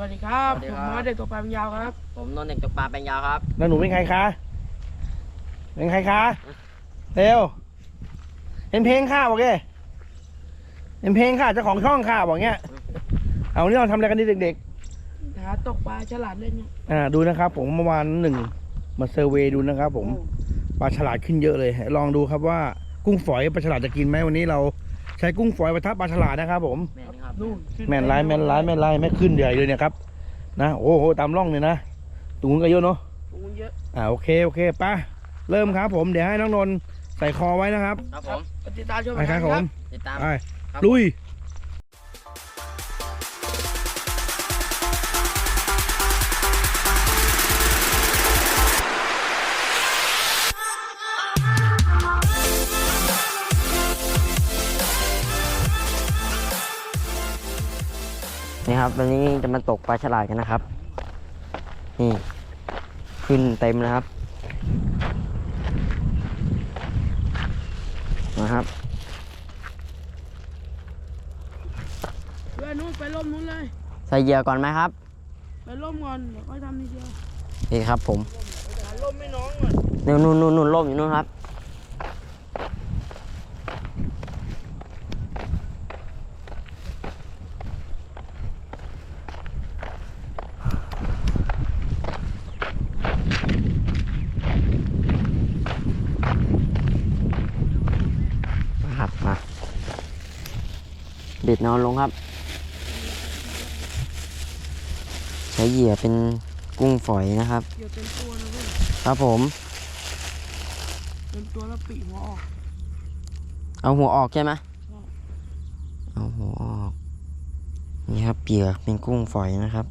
วัสดีครับสวัสดีผมครับมอสเด็กตัวปลาเป็นยาวครับ ผมนนท์เด็กตกปลาเป็นยาวครับ แล้วหนูเป็นใครคะ เป็นใครคะ เร็วเป็นเพลงค่ะบอกเก้เป็นเพลงค่ะเจ้าของช่องค่ะบอกเงี้ย เอาวันนี้เราทำอะไรกันดีเด็กหาตกปลาฉลาดเล่นเนี่ยๆ อ่าดูนะครับผมเมื่อวานหนึ่งมาเซอร์เวย์ดูนะครับผมปลาฉลาดขึ้นเยอะเลยลองดูครับว่ากุ้งฝอยปลาฉลาดจะกินไหมวันนี้เรา ใช้กุ้งฝอยประทับปลาฉลาดนะครับ ผม แม่นครับนู่นขึ้แม่นไล่แม่นไล่แม่นไล่แม่ขึ้นใหญ่เลยเนี่ยครับ นะโอ้โหตามร่องเลยนะตรงนู้นก็เยอะเนาะปูนเยอะอ่าโอเคโอเคไป้าเริ่มครับ ผมเดี๋ยวให้น้องนนท์ใส่คอไว้นะครับครับผมติดตามชมไปครับผมติดตาม ไปครับลุยนี่ครับ วันนี้จะมาตกปลาฉลาดกันนะครับ นี่ ขึ้นเต็มนะครับนะครับเพื่อนนู้นไปร่มนู้นเลย ใส่เหยื่อก่อนไหมครับ ไปร่มก่อนเดี๋ยวค่อยทำทีเดียวนี่ครับผมหาร่มให้น้องก่อนนู่นนู่นนู่นนู่นร่มอยู่นู่นครับนะครับ บิดนอนลงครับ ใช้เหยื่อเป็นกุ้งฝอยนะครับเดี๋ยวเต็มตัวนะเพื่อนครับผมเต็มตัวแล้วปีกหัวออก เอาหัวออกใช่ไหมใช่เอาหัวออก นี่ครับเปียกเป็นกุ้งฝอยนะครับ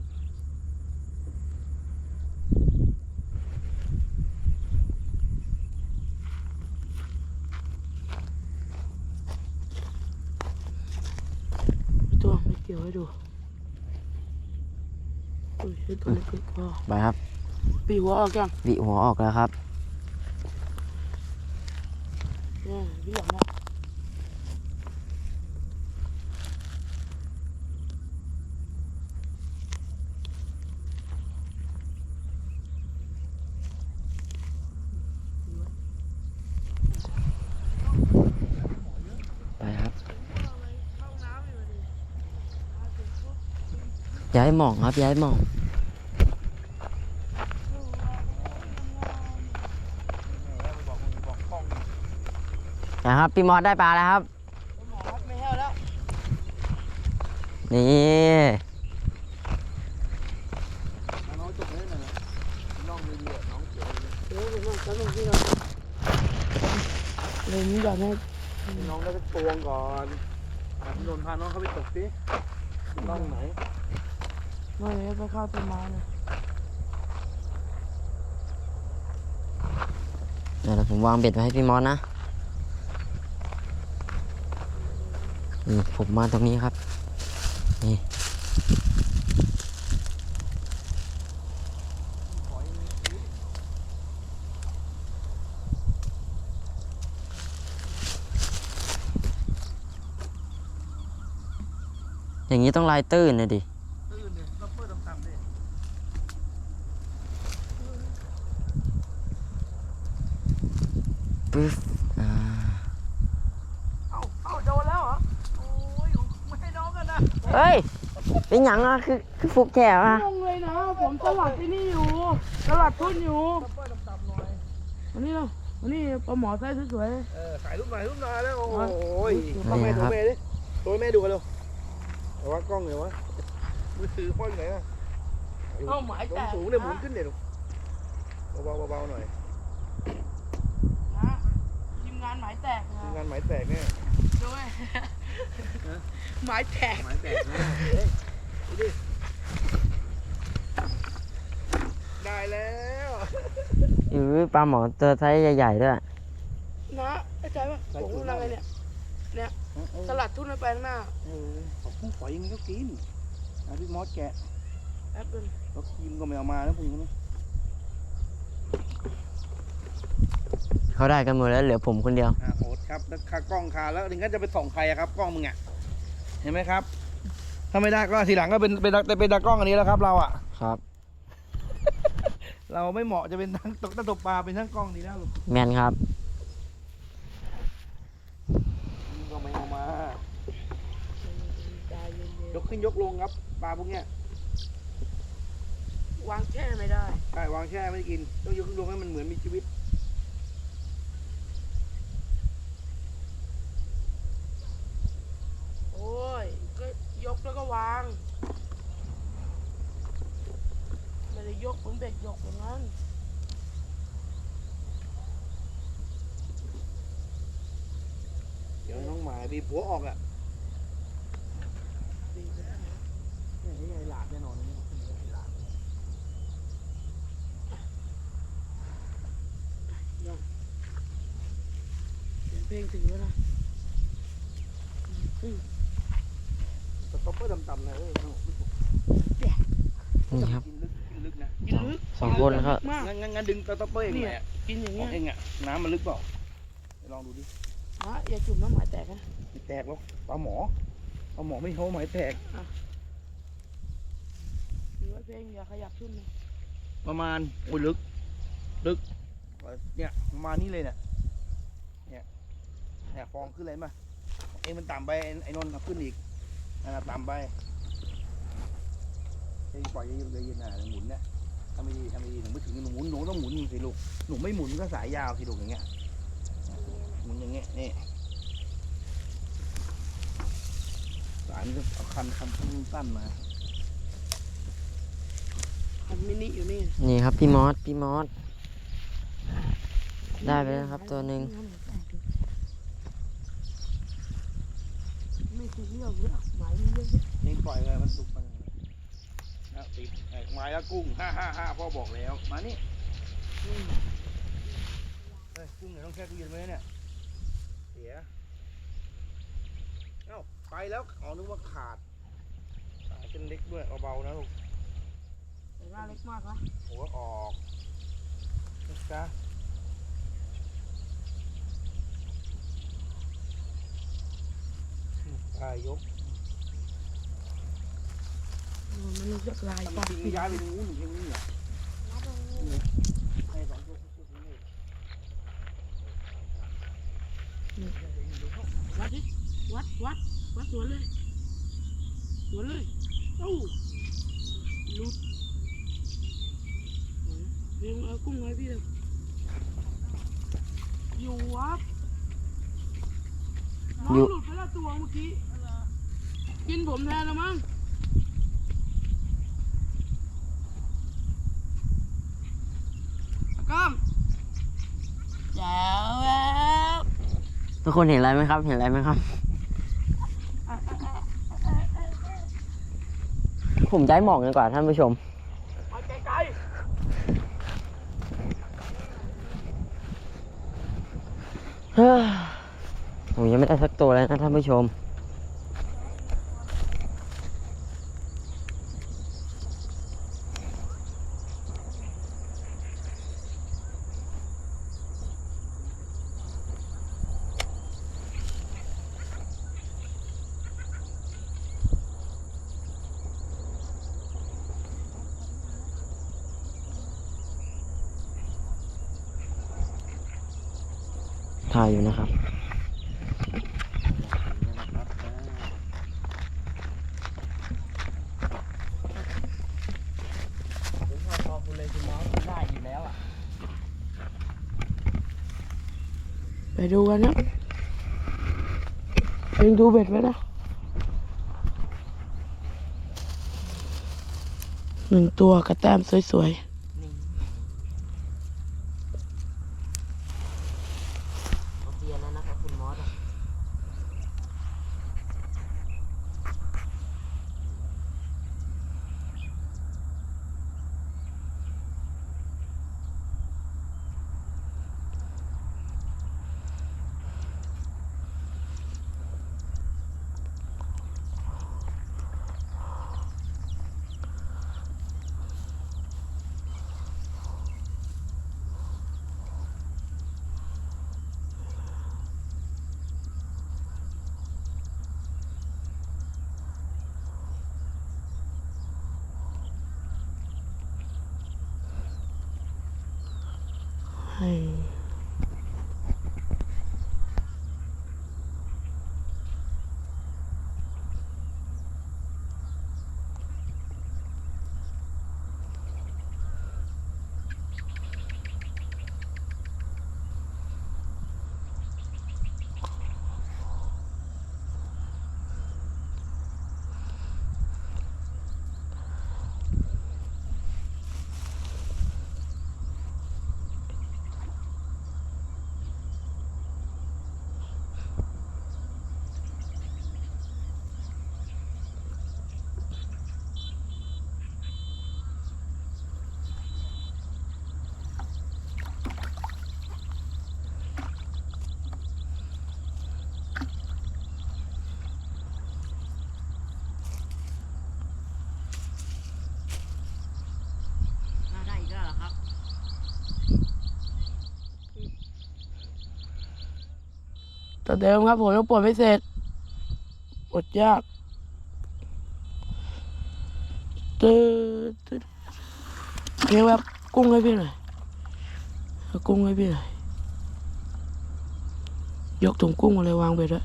ตัวไม่เกี่ยวให้ดูอุ้ยให้ตัวเล็กๆพอไปครับ ปีกหัวออกยังวิหัวออกแล้วครับเนี่ยพี่หลังนะ ไปครับ ย้ายหมองครับย้ายหมอง นะครับพี่มอสได้ปลาแล้วครับ นี่เดี๋ยวผมต้องต้องที่เราเลยนี้ก่อนให้น้องได้ตัวก่อนอะพี่นนท์พาน้องเข้าไปตกสิร่องไหน ไม่ให้ไปเข้าต้นไม้เลยเดี๋ยวผมวางเบ็ดไว้ให้พี่มอสนะนี่ผมมาตรงนี้ครับ นี่อย่างนี้ต้องลายตื้นนะดิ ตื้นเนี่ยก็เปิดต่ำๆดิ ปึ๊บอ่าเอ้าเอ้าโดนแล้วเหรอ โอ้ยไม่ให้น้องกันนะเฮ้ย เป็นหยังอะคือคือฟุกแฉวอะงงเลยนะ ผมสลัดที่นี่อยู่สลัดทุ่นอยู่ก็เปิดต่ำๆหน่อยวันนี้เราวันนี้ปลาหมอไซส์สวยเออถ่ายรูปหน่อยรูปหน่อยแล้วโอ้อะโหต้องแม่ดูแม่ดิตัวแม่ดูกันเร็วแต่ว่ากล้องเหรอวะมือถือพ่อนไหนอะๆเอ้าหมายลแตงกสูงเนี่ยหมุนขึ้นเนี่ยลูกเบาๆเบาๆหน่อย นะทีมงานหมายแตกนะทีมงานหมายแตกเนี่ยด้วยหมายแตกหมายแตกนะเฮ้ยดูดิได้แล้วอือปลาหมอตัวไซส์ใหญ่ๆด้วย นะไอ้ใจป่ะผมกำลังไงเนี่ย เนี่ยสลัดทุ่นไปข้างหน้าเออของกุ้งฝอยยังไงก็กินอะพี่มอสแกะแอปเปิลแล้วครีมก็ไม่เอามานะพวกนี้นะ เขาได้กันหมดแล้วเหลือผมคนเดียวอะโอ๊ตครับแล้วคากล้องคาแล้วถึงก็จะไปส่องใครอะครับ กล้องมึงอะเห็นไหมครับ ถ้าาไม่ได้ก็ทีหลังก็เป็นเป็นเป็นเป็นตากล้องอันนี้แล้วครับ เราอะ ครับ เราไม่เหมาะจะเป็นทั้งตกตะตกปลาเป็นทั้งกล้องดีแล้วลูกแมนครับก็ไม่เอามา ใจเย็นยกขึ้นยกลงครับปลาพวกเนี้ยๆวางแช่ไม่ได้ ใช่วางแช่ไม่ได้กินต้องยกขึ้นลงให้มันเหมือนมีชีวิต โอ้ย ก็ยกแล้ วก็วางไม่ได้ยกเหมือนเด็กยกอย่างนั้นเดี๋ยวน้องหมายบีบหัวออกอะดีไปแล้วนะนี่ไงหลาดแน่นอนนี่หลาดเสียงเพลงถึงแล้วนะอืมส ต๊อปเปอร์ต่ำๆนะเออนี่ครับกินลึกกินลึกนะกินลึกสองคนครับมากงั้นงั้นงั้นดึงสต๊อปเปอร์เองเนี่เลยยกินอย่างขเงี้อยงเองอะน้ำมันลึกเปล่าไปลองดูดิฮะอย่าจุ่มน้ำหมายแตกนะไม่แตกหรอกปลาหมอปลาหมอไม่โหหมายแตกหรือว่าเพลงอย่าขยับขึ้นนะประมาณโอ้ยลึก ลึกเนี่ยประมาณนี้เลยเนี่ยเนี่ยเนี่ยฟองขึ้นเลยมาเองมันต่ำไปไอ้ไอ้นนท์เอาขึ้นอีก นั่นนะต่ำไปเองปล่อยเย็นๆเย็นๆนะหมุนเนี่ยทำไม่ดีทำไม่ดีหนูไม่ถึงหนูหมุนหนูต้องหมุนสิลูกหนูไม่หมุนก็สายยาวสิลูกอย่างเงี้ยหมุนอย่างเงี้ยนี่สายมันจะเอาคันคันสั้นๆมาคันมินิอยู่นี่นี่ครับพี่มอสพี่มอสได้ไปแล้วนะครับตัวหนึ่ง ไม่ถูกเรื่องเลยหมายมันเยอะยะนี่ปล่อยเลยมันสุกไปแล้วติดไอ้ไม้ละกุ้งห้าห้าห้าพ่อบอกแล้ว มานี่เฮ้ยกุ้งเนี่ยต้องแช่ตู้เย็นไว้เนี่ย เสีย เอ้าไปแล้วอ๋อนึกว่าขาดสายเป็นเล็กด้วยเบาๆนะลูกแต่หน้าเล็กมากนะหัวออกนะจ๊ะ อืมปลายยกเออมันรู้จักลายทำปะจริงย้ายไปตรงนู้นตรงนี้เหรอให้สองตัวคู่ตรงนี้วัดดิวัดวัดวัดสวนเลยสวนเลยเอ้าลุดเรียงเอากุ้งไว้พี่เลยอยู่วัด น้องหลุดไปแล้วตัวเมื่อกี้ กินผมแทนแล้วมั้ง ก้ามแจ๋วแล้วทุกคนเห็นอะไรไหมครับ เห็นอะไรไหมครับ ผมย้ายหมอกดีกว่าท่านผู้ชมเอาไกลเฮ้ย ได้สักตัวเลยนะท่านผู้ชม ถ่ายอยู่นะครับ ผมชอบพอคุณเลยคุณน้องได้อยู่แล้วอะ ๆ ไปดูกันนะเองดูเบ็ดไหมนะหนึ่งตัวกระแต้มสวย ใแต่เดิมครับผมยังปวดไม่เสร็จปวดยากตืดตื้อเพียงแบบกุ้งให้พี่หน่อยกุ้งให้พี่หน่อยยกถุงกุ้งมาเลยวางไปด้วย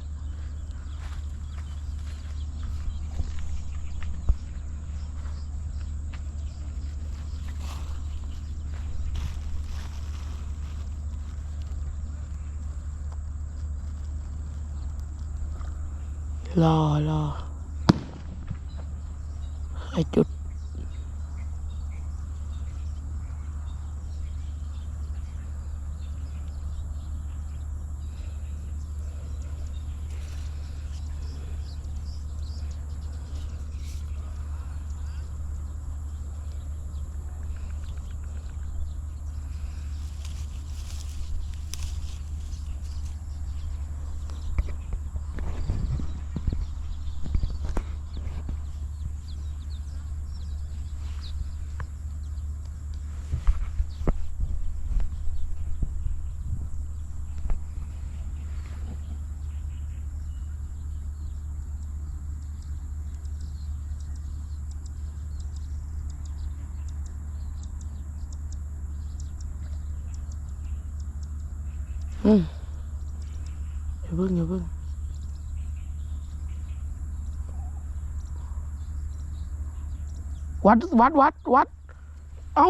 รอรอ ไอจุดอืมอย่าเพิ่งอย่าเพิ่งวัดวัดวัดวัด เอ้า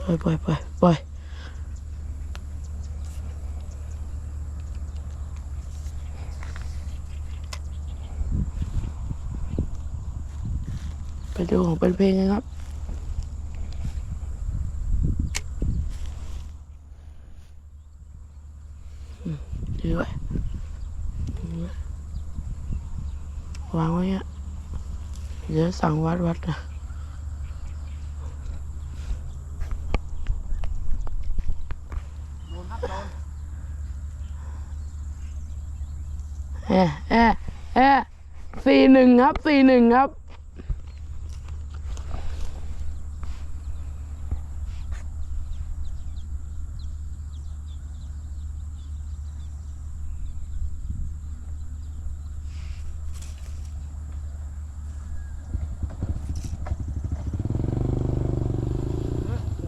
ห ล่อยปล่อยปล่อยปล่อยปไปดูของเป็นเพลงกันครับอืมถือไว้วางไว้เงี้ยเดี๋ยวสั่งวัดวัดนะ โดนครับโดน แอะแอะแอะ สี่หนึ่งครับสี่หนึ่งครับ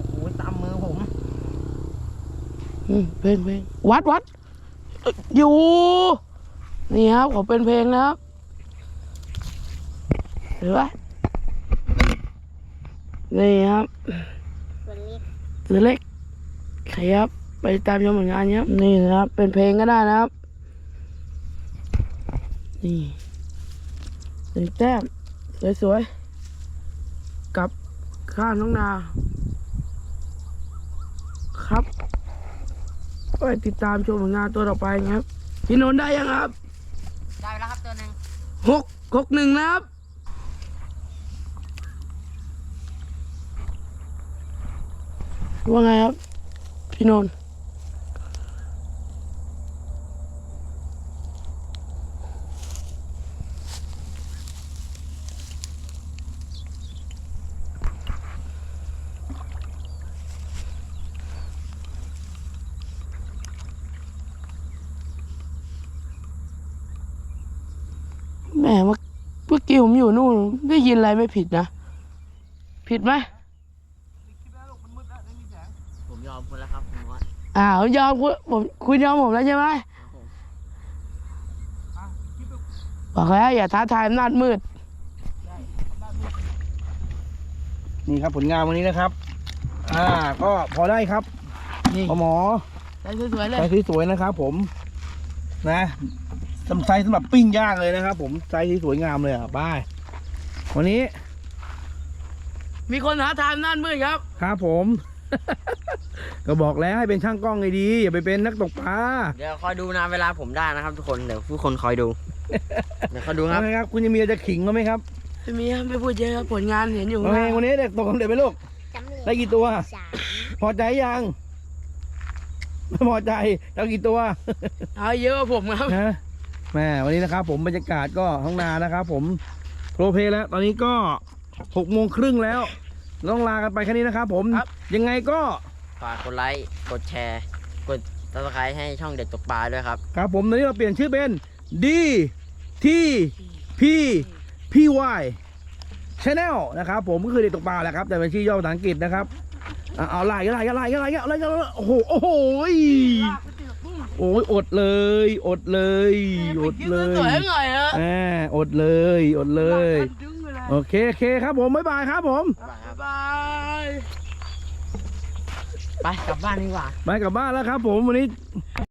โอ้ยตามมือผม อืมเพลงเพลงวัดวัดเอ้ยอยู่ นี่ครับขอเป็นเพลงนะครับ เห็นปะนี่ครับตัวเล็กใครครับ ไปตามชมผลงานครับนี่นะครับ เป็นเพลงก็ได้นะครับ นี่หนึ่งแต้มสวยๆกับข้างน้องนา ครับไปติดตามชมผลงานตัวต่อไปครับ พี่นนท์ได้ยังครับ ได้ไปแล้วครับตัวหนึ่งหกหกหนึ่งนะครับ ว่าไงครับ พี่นนท์แหมเมื่อกี้ผมอยู่นู่นได้ยินอะไรไม่ผิดนะ ผิดไหม คุณแล้วครับคุณมอสอ้าวยอมคุณผมคุณยอมผมแล้วใช่ไหมบอกแล้วอย่าท้าทายอำนาจมืด นี่ครับผลงานวันนี้นะครับ อ่า ก็พอได้ครับนี่พอหมอได้สวยๆเลยไซส์สวยๆนะครับ ผม นะสำไซส์สำหรับปิ้งย่างเลยนะครับ ผมไซส์ที่สวยงามเลยอะบ้ายวันนี้ มีคนท้าทายอำนาจมืดครับ ครับผม ก็บอกแล้วให้เป็นช่างกล้องไงดีอย่าไปเป็นนักตกปลาเดี๋ยวคอยดูนะเวลาผมได้นะครับ ทุกคนเดี๋ยวทุกคนคอยดูเดี๋ยวคอยดูครับว่าไงครับ คุณยังมีอะไรจะขิงเขาไหมครับไม่มีครับไม่พูดเยอะครับผลงานเห็นอยู่โอเควันนี้เด็กตกคำเด็ดไปลูกจำเลยได้กี่ตัว สามพอใจยังไม่พอใจแล้วกี่ตัวเอาเยอะกว่าผมครับนะแม่วันนี้นะครับ ผมบรรยากาศก็ท้องนานะครับ ผมโปรเพลย์แล้ว ตอนนี้ก็หกโมงครึ่งแล้ว ต้องลากันไปแค่นี้นะครับ ผมครับ ยังไงก็ฝากกดไลค์ กดแชร์ กดติดตามให้ช่องเด็กตกปลาด้วยครับ ครับผมตอนนี้เราเปลี่ยนชื่อเป็น D T P P Y Channel นะครับผมก็คือเด็กตกปลาแหละครับแต่เป็นชื่อย่อภาษาอังกฤษนะครับอะเอาไล่ไล่ไล่ไล่ไล่ไล่ไล่โอ้โหโอ้โหโอ้ยอดเลย อดเลย อดเลสวยยๆหน่อยฮะ แหมอดเลย อดเลย โอเคโอเคครับผมบ๊ายบายครับผมบ๊ายบายไปกลับบ้านดีกว่า ไปกลับบ้านแล้วครับผมวันนี้